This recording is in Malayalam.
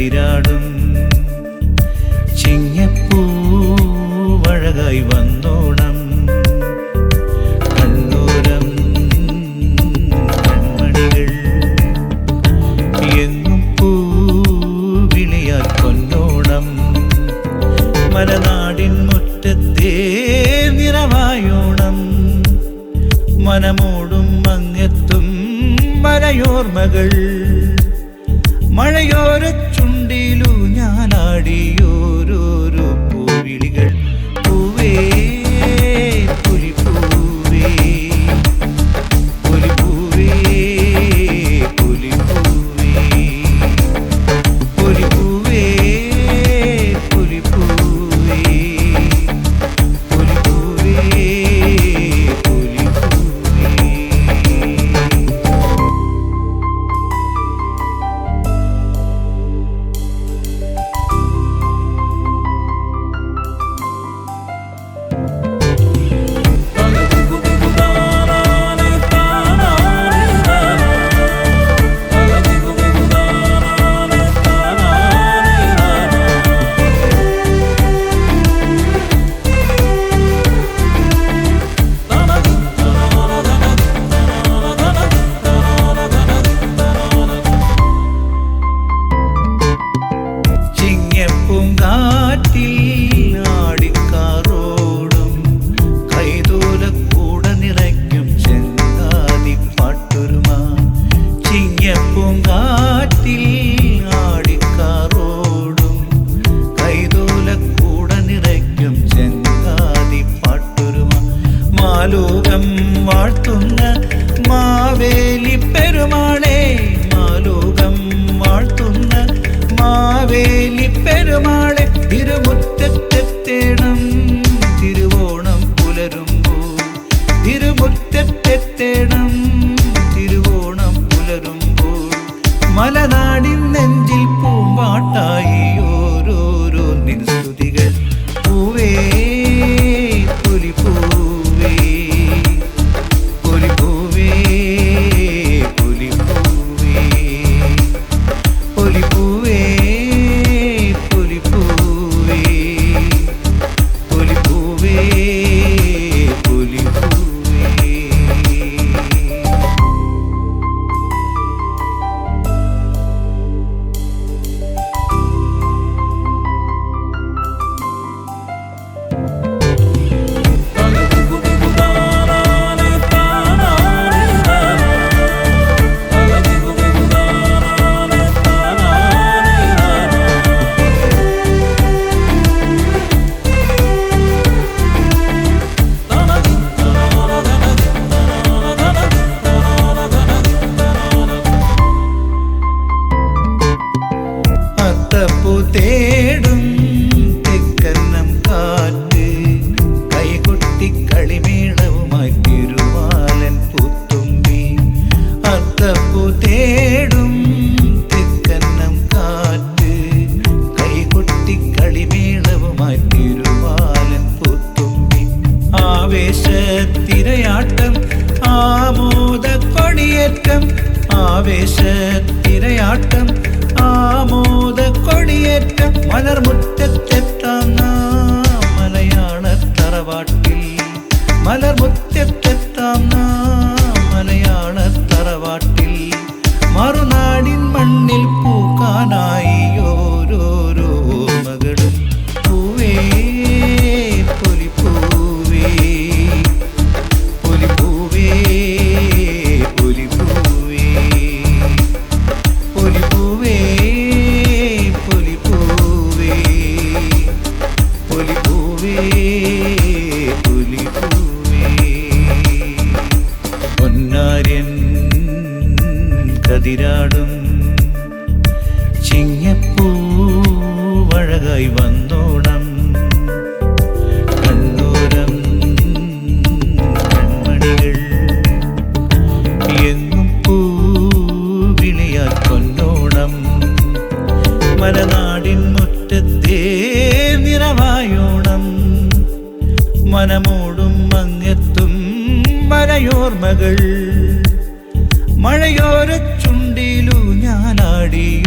ചിത്തിരാടും ചിങ്ങപ്പൂവഴകായി വന്നോണം. മനമോടും മങ്ങെത്തും മലയോർമകൾ. മഴയോരത്ത് കണ്ടിലു ഞാൻ ആടിയോരോരോ പൂവിളികൾ. ആവേശ ആവേശത്തിരയാട്ടം ആമോദ കൊടിയേറ്റം മലർമുറ്റത്തെത്താം മലയാള തറവാട്ടിൽ മലർമുറ്റ see. മനമോടും അങ്ങെത്തും മലയോർമകൾ മഴയോരച്ചുണ്ടിലു ഞാനാടിയോരോരോ